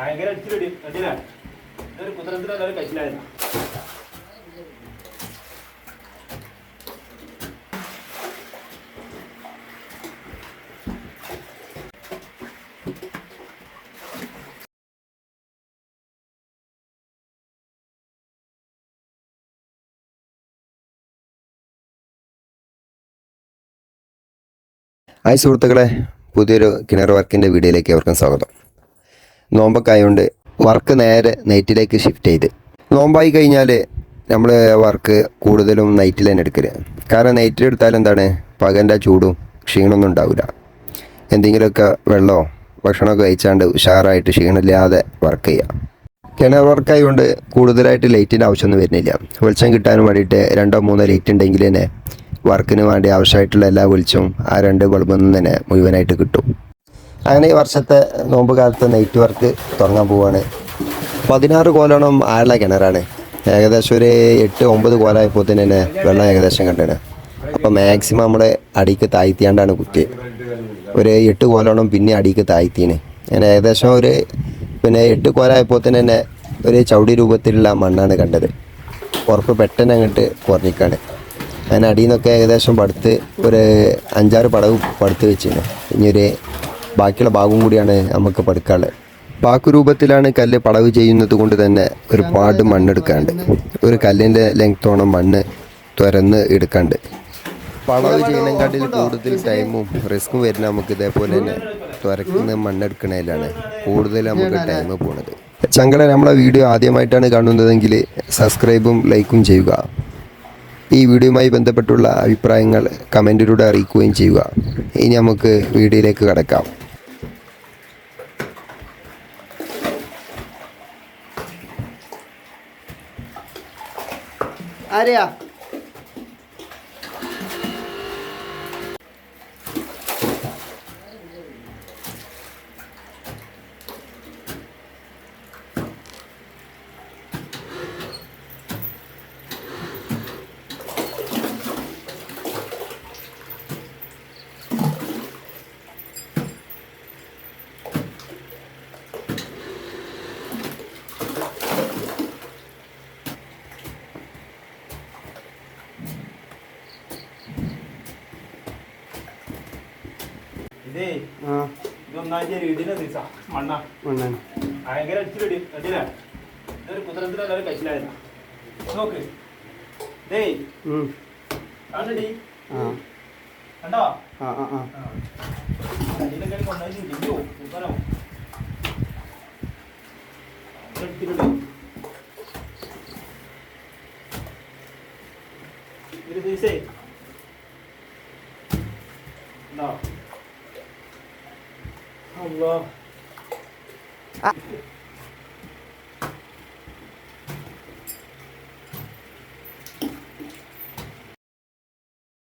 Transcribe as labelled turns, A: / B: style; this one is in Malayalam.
A: ഭയങ്കര അടിച്ചിട്ട് കണ്ടില്ല ഇതൊരു കുതിരത്തിലെല്ലാവരും കഴിച്ചില്ലായിരുന്നു
B: ഹായ് സുഹൃത്തുക്കളെ പുതിയൊരു കിണർ വർക്കിന്റെ വീഡിയോയിലേക്ക് അവർക്കും സ്വാഗതം. നോമ്പൊക്കെ ആയതുകൊണ്ട് വർക്ക് നേരെ നൈറ്റിലേക്ക് ഷിഫ്റ്റ് ചെയ്ത്. നോമ്പായി കഴിഞ്ഞാൽ നമ്മൾ വർക്ക് കൂടുതലും നൈറ്റിൽ തന്നെ എടുക്കൽ. കാരണം നൈറ്റിൽ എടുത്താൽ എന്താണ്? പകന്റെ ചൂടും ക്ഷീണമൊന്നും ഉണ്ടാവില്ല എന്തെങ്കിലുമൊക്കെ വെള്ളമോ ഭക്ഷണമൊക്കെ കഴിച്ചാണ്ട് ഉഷാറായിട്ട് ക്ഷീണമില്ലാതെ വർക്ക് ചെയ്യാം. കിണർ വർക്കായതുകൊണ്ട് കൂടുതലായിട്ട് ലൈറ്റിന്റെ ആവശ്യമൊന്നും വരുന്നില്ല. വെളിച്ചം കിട്ടാനും വേണ്ടിയിട്ട് രണ്ടോ മൂന്നോ ലൈറ്റ് ഉണ്ടെങ്കിൽ തന്നെ വർക്കിന് വേണ്ടി ആവശ്യമായിട്ടുള്ള എല്ലാ വെളിച്ചവും ആ രണ്ട് ബൾബിൽ നിന്ന് തന്നെ മുഴുവനായിട്ട് കിട്ടും. അങ്ങനെ ഈ വർഷത്തെ നോമ്പ് കാലത്ത് നൈറ്റ് വർക്ക് തുടങ്ങാൻ പോവാണ്. പതിനാറ് കോലോണം ആഴമുള്ള കിണറാണ്. ഏകദേശം ഒരു എട്ട് ഒമ്പത് കോലായപ്പോൾ തന്നെ വെള്ളം ഏകദേശം കണ്ടാണ്. അപ്പോൾ മാക്സിമം നമ്മൾ അടിക്ക് താഴ്ത്തിയാണ്ടാണ് കുത്തി ഒരു എട്ട് കോലോണം പിന്നെ അടിക്ക് താഴ്ത്തിയാണ്. അങ്ങനെ ഏകദേശം ഒരു പിന്നെ എട്ട് കോലായപ്പോൾ തന്നെ ഒരു ചവിടി രൂപത്തിലുള്ള മണ്ണാണ് കണ്ടത്. ഉറപ്പ് പെട്ടെന്ന് അങ്ങോട്ട് കുറഞ്ഞിക്കാണ്. അതിന് അടിയിൽ നിന്നൊക്കെ ഏകദേശം പടുത്ത് ഒരു അഞ്ചാറ് പടവ് പടുത്ത് വെച്ചിരുന്നു. ഇനിയൊരു ബാക്കിയുള്ള ഭാഗവും കൂടിയാണ് നമുക്ക് പടുക്കാനുള്ളത്. പാക്ക് രൂപത്തിലാണ് കല്ല് പടവ് ചെയ്യുന്നത് കൊണ്ട് തന്നെ ഒരുപാട് മണ്ണെടുക്കാണ്ട് ഒരു കല്ലിന്റെ ലെങ്ത്തോണം മണ്ണ് തുരന്ന് എടുക്കാണ്ട് പടവ് ചെയ്യുന്നതിനെക്കാട്ടിൽ കൂടുതൽ ടൈമും റിസ്ക്കും വരുന്ന നമുക്ക് ഇതേപോലെ തന്നെ തുരക്കുന്ന മണ്ണെടുക്കണതിലാണ് കൂടുതൽ നമുക്ക് ടൈം പോണത്. ചങ്കള നമ്മളെ വീഡിയോ ആദ്യമായിട്ടാണ് കാണുന്നതെങ്കിൽ സബ്സ്ക്രൈബും ലൈക്കും ചെയ്യുക. ഈ വീഡിയോയുമായി ബന്ധപ്പെട്ടുള്ള അഭിപ്രായങ്ങൾ കമന്റിലൂടെ അറിയിക്കുകയും ചെയ്യുക. ഇനി നമുക്ക് വീഡിയോയിലേക്ക് കടക്കാം.
C: અરે
A: ഇതേ
C: ആ.
A: ഇതൊന്നാഴ്ച ഇടിന ദിവസ മണ്ണ.
C: മണ്ണാണ്
A: ഭയങ്കര അടിച്ചിട്ട് കണ്ടില്ല ഇതൊരു കുതിരത്തിലെല്ലാവരും കഴിച്ചില്ലായിരുന്നു നോക്ക്.
C: ഉം.
A: കണ്ടടി. കണ്ടോ?
C: ആ ആ ആ.
A: അടിയിലൊക്കെ കൊണ്ടായി ഇടിക്കോ സൂപ്പറോ അടിച്ചിട്ട് ഒരു ദിവസേ. ഉണ്ടോ Allah. Ah.